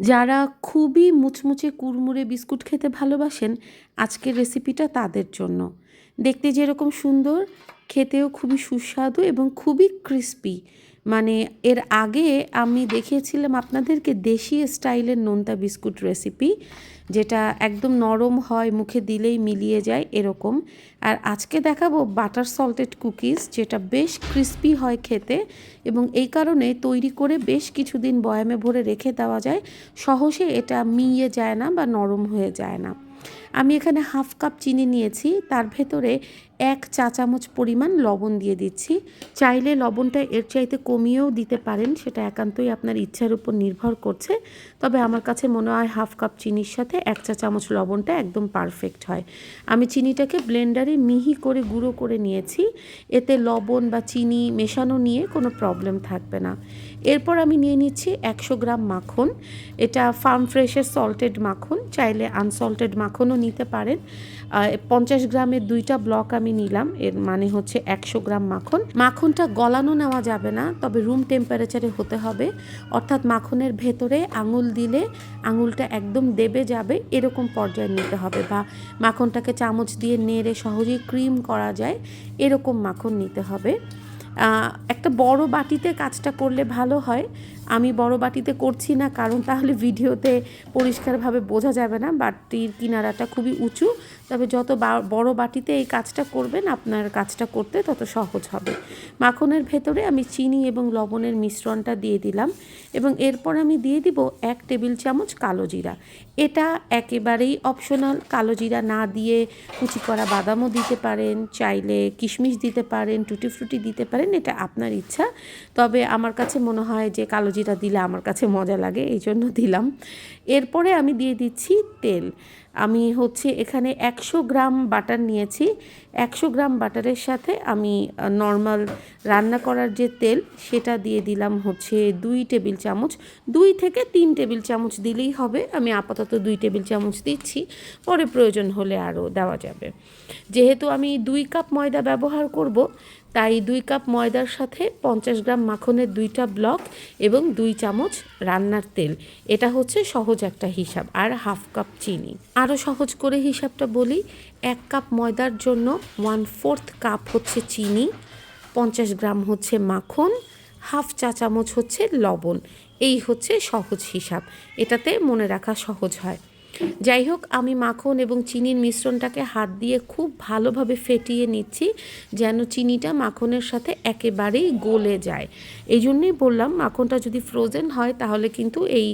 যারা খুবই মুচমুচে কুড়মুড়ে বিস্কুট খেতে ভালোবাসেন, আজকের রেসিপিটা তাদের জন্য। দেখতে যেরকম সুন্দর, খেতেও খুবই সুস্বাদু এবং খুবই ক্রিস্পি মানে এর আগে আমি দেখিয়েছিলাম আপনাদেরকে দেশি স্টাইলের নোনতা বিস্কুট রেসিপি যেটা একদম নরম হয়, মুখে দিলেই মিলিয়ে যায় এরকম। আর আজকে দেখাবো বাটার সল্টেড কুকিজ যেটা বেশ ক্রিস্পি হয় খেতে এবং এই কারণে তৈরি করে বেশ কিছুদিন বয়ামে ভরে রেখে দেওয়া যায়। সহজে এটা মিয়ে যায় না বা নরম হয়ে যায় না। আমি এখানে হাফ কাপ চিনি নিয়েছি। তার ভেতরে এক চা চামচ পরিমাণ লবণ দিয়ে দিচ্ছি। চাইলে লবণটা এর চাইতে কমিয়েও দিতে পারেন, সেটা একান্তই আপনার ইচ্ছার উপর নির্ভর করছে। তবে আমার কাছে মনে হয় হাফ কাপ চিনির সাথে এক চা চামচ লবণটা একদম পারফেক্ট হয়। আমি চিনিটাকে ব্লেন্ডারে মিহি করে গুঁড়ো করে নিয়েছি। এতে লবণ বা চিনি মেশানো নিয়ে কোনো প্রবলেম থাকবে না। এরপর আমি নিয়ে নিচ্ছি একশো গ্রাম মাখন। এটা ফার্ম ফ্রেশের সল্টেড মাখন, চাইলে আনসল্টেড মাখনও নিতে পারেন। পঞ্চাশ গ্রামের দুইটা ব্লক আমি নিলাম, এর মানে হচ্ছে একশো গ্রাম মাখন। মাখনটা গলানো নেওয়া যাবে না, তবে রুম টেম্পারেচারে হতে হবে। অর্থাৎ মাখনের ভেতরে আঙুল দিলে আঙুলটা একদম দেবে যাবে, এরকম পর্যায়ে নিতে হবে বা মাখনটাকে চামচ দিয়ে নেড়ে সহজেই ক্রিম করা যায়, এরকম মাখন নিতে হবে। একটা বড় বাটিতে কাজটা করলে ভালো হয়। আমি বড় বাটিতে করছি না, কারণ তাহলে ভিডিওতে পরিষ্কারভাবে বোঝা যাবে না। বাটির কিনারাটা খুবই উঁচু, তবে যত বড় বাটিতে এই কাজটা করবেন, আপনার কাজটা করতে তত সহজ হবে। মাখনের ভেতরে আমি চিনি এবং লবণের মিশ্রণটা দিয়ে দিলাম এবং এরপর আমি দিয়ে দিব এক টেবিল চামচ কালো জিরা। এটা একেবারেই অপশনাল কালো জিরা না দিয়ে কুচি করা বাদামও দিতে পারেন, চাইলে কিশমিশ দিতে পারেন, টুটি ফ্রুটি দিতে পারেন, এটা আপনার ইচ্ছা। তবে আমার কাছে মনে হয় যে কালো জিরা দিলে আমার কাছে মজা লাগে এই জন্য দিলাম। এরপরে আমি দিয়ে দিচ্ছি তেল। আমি হচ্ছে এখানে একশো গ্রাম বাটার নিয়েছি। একশো গ্রাম বাটারের সাথে আমি নর্মাল রান্না করার যে তেল, সেটা দিয়ে দিলাম হচ্ছে দুই টেবিল চামচ। দুই থেকে তিন টেবিল চামচ দিলেই হবে। আমি আপাতত দুই টেবিল চামচ দিচ্ছি। পরে প্রয়োজন হলে আরও দেওয়া যাবে। যেহেতু আমি দুই কাপ ময়দা ব্যবহার করব, তাই দুই কাপ ময়দার সাথে পঞ্চাশ গ্রাম মাখনের দুইটা ব্লক এবং দুই চামচ রান্নার তেল। এটা হচ্ছে সহজ একটা হিসাব। আর হাফ কাপ চিনি। আরও সহজ করে হিসাবটা বলি। এক কাপ ময়দার জন্য ওয়ান ফোর্থ কাপ হচ্ছে চিনি, পঞ্চাশ গ্রাম হচ্ছে মাখন হাফ চা চামচ হচ্ছে লবণ। এই হচ্ছে সহজ হিসাব। এটাতে মনে রাখা সহজ হয়। যাই হোক, আমি মাখন এবং চিনির মিশ্রণটাকে হাত দিয়ে খুব ভালোভাবে ফেটিয়ে নিচ্ছি, যেন চিনিটা মাখনের সাথে একেবারেই গলে যায়। এই জন্যই বললাম, মাখনটা যদি ফ্রোজেন হয়, তাহলে কিন্তু এই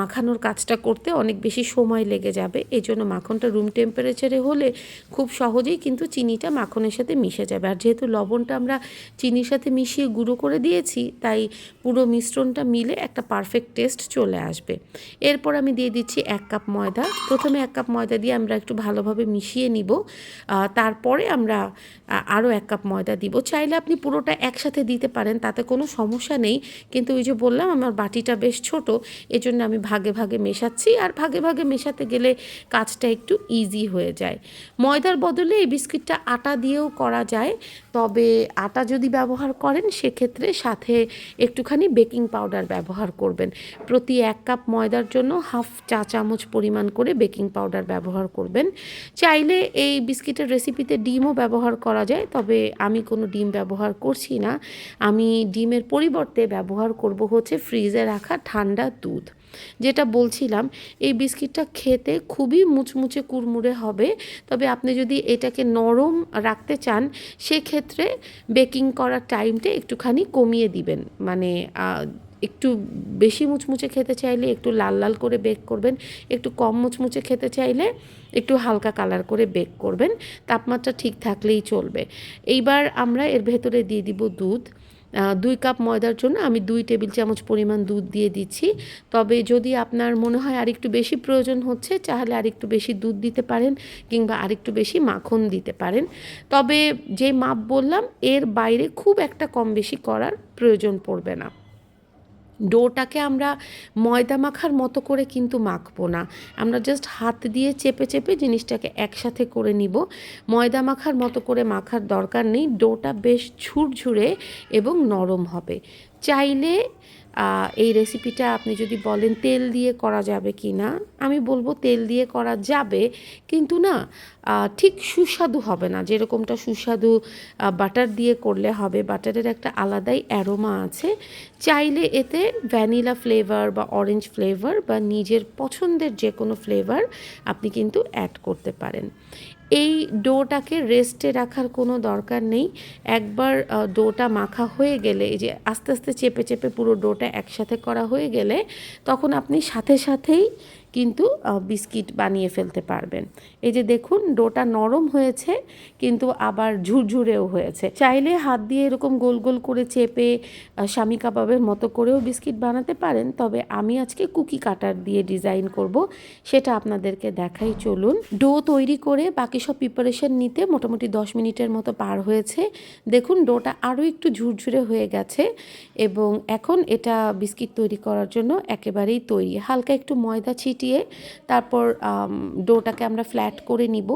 মাখানোর কাজটা করতে অনেক বেশি সময় লেগে যাবে। এই জন্য মাখনটা রুম টেম্পারেচারে হলে খুব সহজেই কিন্তু চিনিটা মাখনের সাথে মিশে যাবে। আর যেহেতু লবণটা আমরা চিনির সাথে মিশিয়ে গুঁড়ো করে দিয়েছি, তাই পুরো মিশ্রণটা মিলে একটা পারফেক্ট টেস্ট চলে আসবে। এরপর আমি দিয়ে দিচ্ছি এক কাপ ময়দা। প্রথমে এক কাপ ময়দা দিয়ে আমরা একটু ভালোভাবে মিশিয়ে নিব। তারপরে আমরা আরও এক কাপ ময়দা দিব। চাইলে আপনি পুরোটা একসাথে দিতে পারেন, তাতে কোনো সমস্যা নেই। কিন্তু ওই যে বললাম, আমার বাটিটা বেশ ছোট, এজন্য আমি ভাগে ভাগে মেশাচ্ছি। আর ভাগে ভাগে মেশাতে গেলে কাজটা একটু ইজি হয়ে যায়। ময়দার বদলে এই বিস্কিটটা আটা দিয়েও করা যায়। তবে আটা যদি ব্যবহার করেন, সেক্ষেত্রে সাথে একটুখানি বেকিং পাউডার ব্যবহার করবেন। প্রতি এক কাপ ময়দার জন্য হাফ চা চামচ পরিমাণ করে বেকিং পাউডার ব্যবহার করবেন। চাইলে এই বিস্কিটের রেসিপিতে ডিমও ব্যবহার করা যায়, তবে আমি কোনো ডিম ব্যবহার করছি না। আমি ডিমের পরিবর্তে ব্যবহার করব হচ্ছে ফ্রিজে রাখা ঠান্ডা দুধ। যেটা বলছিলাম, এই বিস্কিটটা খেতে খুবই মুচমুচে কুরমুরে হবে, তবে আপনি যদি এটাকে নরম রাখতে চান, সেক্ষেত্রে বেকিং করার টাইমটা একটুখানি কমিয়ে দিবেন। মানে একটু বেশি মুচমুচে খেতে চাইলে একটু লাল লাল করে বেক করবেন, একটু কম মুচমুচে খেতে চাইলে একটু হালকা কালার করে বেক করবেন, তাপমাত্রা ঠিক থাকলেই চলবে। এইবার আমরা এর ভেতরে দিয়ে দিব দুধ। দুই কাপ ময়দার জন্য আমি দুই টেবিল চামচ পরিমাণ দুধ দিয়ে দিচ্ছি। তবে যদি আপনার মনে হয় আরেকটু বেশি প্রয়োজন হচ্ছে, তাহলে আরেকটু বেশি দুধ দিতে পারেন কিংবা আরেকটু বেশি মাখন দিতে পারেন। তবে যে মাপ বললাম, এর বাইরে খুব একটা কম বেশি করার প্রয়োজন পড়বে না। ডোটাকে আমরা ময়দা মাখার মতো করে কিন্তু মাখবো না। আমরা জাস্ট হাত দিয়ে চেপে চেপে জিনিসটাকে একসাথে করে নিব। ময়দা মাখার মতো করে মাখার দরকার নেই। ডোটা বেশ ঝুরঝুরে এবং নরম হবে। চাইলে এই রেসিপিটা আপনি যদি বলেন তেল দিয়ে করা যাবে কি না আমি বলব তেল দিয়ে করা যাবে, কিন্তু না ঠিক সুস্বাদু হবে না। যেরকমটা সুস্বাদু বাটার দিয়ে করলে হবে বাটারের একটা আলাদাই অ্যারোমা আছে। চাইলে এতে ভ্যানিলা ফ্লেভার বা অরেঞ্জ ফ্লেভার বা নিজের পছন্দের যে কোনো ফ্লেভার আপনি কিন্তু অ্যাড করতে পারেন। এই ডোটাকে রেস্টে রাখার কোনো দরকার নেই। একবার ডোটা মাখা হয়ে গেলে, এই যে আস্তে আস্তে চেপে চেপে পুরো ডোটা একসাথে করা হয়ে গেলে, তখন আপনি সাথে, সাথেই কিন্তু বিস্কিট বানিয়ে ফেলতে পারবেন। এই যে দেখুন, ডোটা নরম হয়েছে, কিন্তু আবার ঝুরঝুরেও হয়েছে। চাইলে হাত দিয়ে এরকম গোল গোল করে চেপে স্বামী কাবাবের মতো করেও বিস্কিট বানাতে পারেন, তবে আমি আজকে কুকি কাটার দিয়ে ডিজাইন করব, সেটা আপনাদেরকে দেখাই। চলুন, ডো তৈরি করে বাকি সব প্রিপারেশন নিতে মোটামুটি দশ মিনিটের মতো পার হয়েছে। দেখুন, ডোটা আরও একটু ঝুরঝুরে হয়ে গেছে, এবং এখন এটা বিস্কিট তৈরি করার জন্য একেবারেই তৈরি। হালকা একটু ময়দা ছিটিয়ে তারপর ডোটাকে আমরা ফ্ল্যাট করে নিব।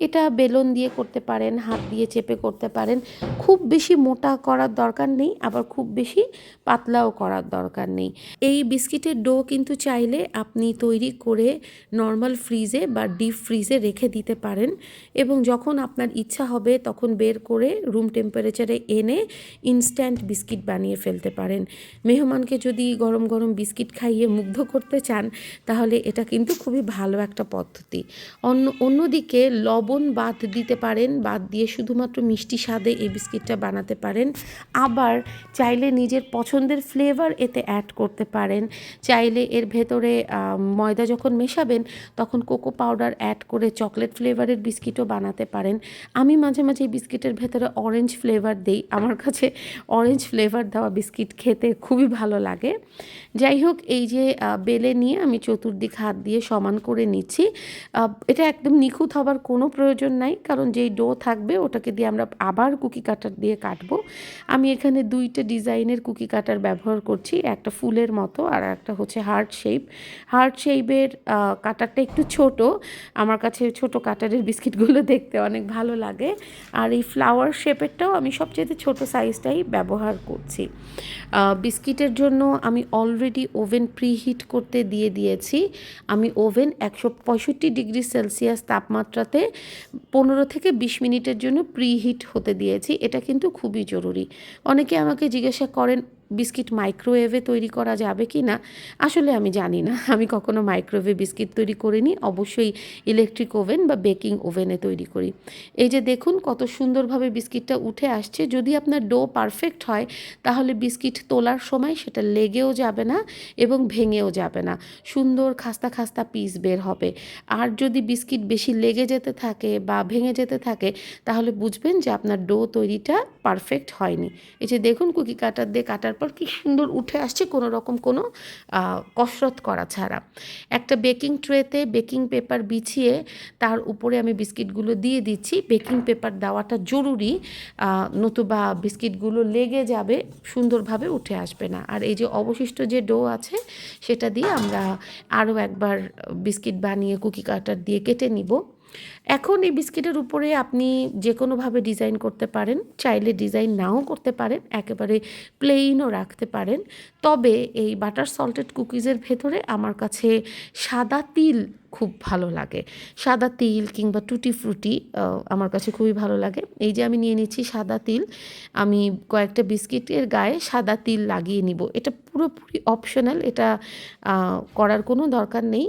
এটা বেলন দিয়ে করতে পারেন, হাত দিয়ে চেপে করতে পারেন। খুব বেশি মোটা করার দরকার নেই, আবার খুব বেশি পাতলাও করার দরকার নেই। এই বিস্কিটের ডো কিন্তু চাইলে আপনি তৈরি করে নর্মাল ফ্রিজে বা ডিপ ফ্রিজে রেখে দিতে পারেন এবং যখন আপনার ইচ্ছা হবে তখন বের করে রুম টেম্পারেচারে এনে ইনস্ট্যান্ট বিস্কিট বানিয়ে ফেলতে পারেন। মেহমানকে যদি গরম গরম বিস্কিট খাইয়ে মুগ্ধ করতে চান, তাহলে এটা কিন্তু খুবই ভালো একটা পদ্ধতি। অন্য, অন্যদিকে লবণ বাদ দিতে পারেন, বাদ দিয়ে শুধুমাত্র মিষ্টি স্বাদে এই বিস্কিটটা বানাতে পারেন। আবার চাইলে নিজের পছন্দের ফ্লেভার এতে অ্যাড করতে পারেন। চাইলে এর ভেতরে ময়দা যখন মেশাবেন, তখন কোকো পাউডার অ্যাড করে চকলেট ফ্লেভারের বিস্কিটও বানাতে পারেন। আমি মাঝে মাঝে এই বিস্কিটের ভেতরে অরেঞ্জ ফ্লেভার দিই। আমার কাছে অরেঞ্জ ফ্লেভার দেওয়া বিস্কিট খেতে খুবই ভালো লাগে। যাই হোক, এই যে বেলে নিয়ে আমি চতুর্দিক হাত দিয়ে সমান করে নিচ্ছি। এটা একদম নিখুঁত হবার কোনো প্রয়োজন নাই, কারণ যেই ডো থাকবে ওটাকে দিয়ে আমরা আবার কুকি কাটার দিয়ে কাটবো। আমি এখানে দুইটা ডিজাইনের কুকি কাটার ব্যবহার করছি, একটা ফুলের মতো আর একটা হচ্ছে হার্ট শেপ হার্ট শেপের কাটারটা একটু ছোট, আমার কাছে ছোট কাটারের বিস্কিটগুলো দেখতে অনেক ভালো লাগে। আর এই ফ্লাওয়ার শেপেরটাও আমি সবচেয়ে ছোট সাইজটাই ব্যবহার করছি। বিস্কিটের জন্য আমি অলরেডি ওভেন প্রিহিট করতে দিয়ে দিয়েছি। আমি ওভেন একশো পঁয়ষট্টি ডিগ্রি সেলসিয়াস তাপমাত্রাতে পনেরো থেকে বিশ মিনিটের জন্য প্রিহিট হতে দিয়েছি। এটা কিন্তু খুবই জরুরি। অনেকে আমাকে জিজ্ঞাসা করেন বিস্কিট মাইক্রোওয়েভে তৈরি করা যাবে কি না, আসলে আমি জানি না। আমি কখনো মাইক্রোওয়েভে বিস্কিট তৈরি করিনি, অবশ্যই ইলেকট্রিক ওভেন বা বেকিং ওভেনে তৈরি করি। এই যে দেখুন, কত সুন্দরভাবে বিস্কিটটা উঠে আসছে। যদি আপনার ডো পারফেক্ট হয়, তাহলে বিস্কিট তোলার সময় সেটা লেগেও যাবে না এবং ভেঙেও যাবে না। সুন্দর খাস্তা খাস্তা পিস বের হবে। আর যদি বিস্কিট বেশি লেগে যেতে থাকে বা ভেঙে যেতে থাকে, তাহলে বুঝবেন যে আপনার ডো তৈরিটা পারফেক্ট হয়নি। এই যে দেখুন, কুকি কাটার দিয়ে কাটার কি সুন্দর উঠে আসছে কোনো রকম কোনো কসরত করা ছাড়া। একটা বেকিং ট্রেতে বেকিং পেপার বিছিয়ে তার উপরে আমি বিস্কিটগুলো দিয়ে দিচ্ছি। বেকিং পেপার দেওয়াটা জরুরি নতুবা বিস্কিটগুলো লেগে যাবে, সুন্দরভাবে উঠে আসবে না। আর এই যে অবশিষ্ট যে ডো আছে, সেটা দিয়ে আমরা আরও একবার বিস্কিট বানিয়ে কুকি কাটার দিয়ে কেটে নিব। এখন এই বিস্কিটের উপরে আপনি যে কোনোভাবে ডিজাইন করতে পারেন, চাইলে ডিজাইন নাও করতে পারেন, একেবারে প্লেইনও রাখতে পারেন। তবে এই বাটার সল্টেড কুকিজের ভেতরে আমার কাছে সাদা তিল খুব ভালো লাগে। সাদা তিল কিংবা টুটি ফ্রুটি আমার কাছে খুবই ভালো লাগে। এই যে আমি নিয়ে নিচ্ছি সাদা তিল, আমি কয়েকটা বিস্কিটের গায়ে সাদা তিল লাগিয়ে নিব। এটা পুরোপুরি অপশনাল এটা করার কোনো দরকার নেই।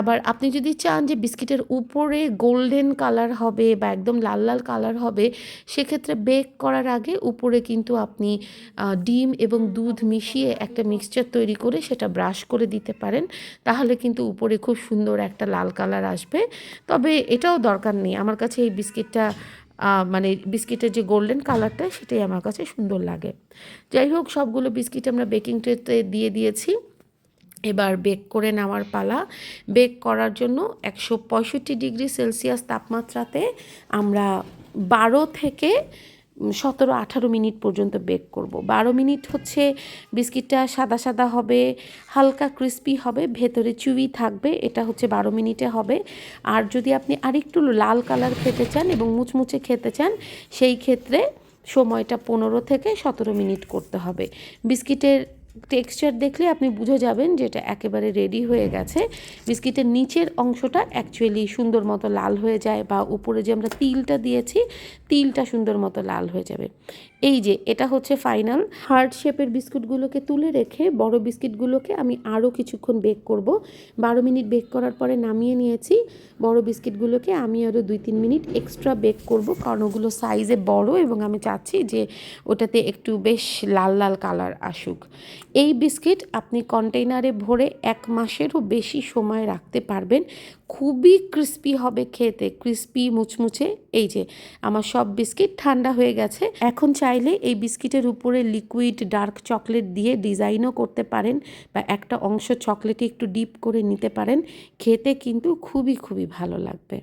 আবার আপনি যদি চান যে বিস্কিটের উপরে গোল্ডেন কালার হবে বা একদম লাল লাল কালার হবে, সেক্ষেত্রে বেক করার আগে উপরে কিন্তু আপনি ডিম এবং দুধ মিশিয়ে একটা মিক্সচার তৈরি করে সেটা ব্রাশ করে দিতে পারেন। তাহলে কিন্তু উপরে খুব সুন্দর একটা লাল কালার আসবে। তবে এটাও দরকার নেই। আমার কাছে এই বিস্কিটটা মানে বিস্কিটের যে গোল্ডেন কালারটা, সেটাই আমার কাছে সুন্দর লাগে। যাই হোক, সবগুলো বিস্কিট আমরা বেকিং ট্রেতে দিয়ে দিয়েছি। এবার বেক করে নেওয়ার পালা। বেক করার জন্য একশো পঁয়ষট্টি ডিগ্রি সেলসিয়াস তাপমাত্রাতে আমরা বারো থেকে সতেরো, আঠারো মিনিট পর্যন্ত বেক করব। বারো মিনিট হচ্ছে বিস্কিটটা সাদা সাদা হবে, হালকা ক্রিস্পি হবে, ভেতরে চুই থাকবে, এটা হচ্ছে বারো মিনিটে হবে। আর যদি আপনি আরেকটু লাল কালার খেতে চান এবং মুচমুচে খেতে চান, সেই ক্ষেত্রে সময়টা পনেরো থেকে সতেরো মিনিট করতে হবে। বিস্কিটের টেক্সচার দেখলে আপনি বুঝে যাবেন যে এটা একেবারে রেডি হয়ে গেছে। বিস্কিটের নিচের অংশটা অ্যাকচুয়ালি সুন্দর মতো লাল হয়ে যায় বা উপরে যে আমরা তিলটা দিয়েছি তিলটা সুন্দর মতো লাল হয়ে যাবে। এই যে, এটা হচ্ছে ফাইনাল হার্ড শেপের বিস্কুটগুলোকে তুলে রেখে, বড় বিস্কিটগুলোকে আমি আরও কিছুক্ষণ বেক করব। বারো মিনিট বেক করার পরে নামিয়ে নিয়েছি। বড় বিস্কিটগুলোকে আমি আরও দুই তিন মিনিট এক্সট্রা বেক করব, কারণ ওগুলো সাইজে বড় এবং আমি চাচ্ছি যে ওটাতে একটু বেশ লাল লাল কালার আসুক। এই বিস্কিট আপনি কন্টেইনারে ভরে এক মাসেরও বেশি সময় রাখতে পারবেন। খুবই ক্রিস্পি হবে খেতে ক্রিস্পি মুচমুচে। এই যে, আমার সব বিস্কিট ঠান্ডা হয়ে গেছে। এখন চাইলে এই বিস্কিটের উপরে লিকুইড ডার্ক চকলেট দিয়ে ডিজাইনও করতে পারেন বা একটা অংশ চকলেটে একটু ডিপ করে নিতে পারেন। খেতে কিন্তু খুবই খুবই ভালো লাগবে।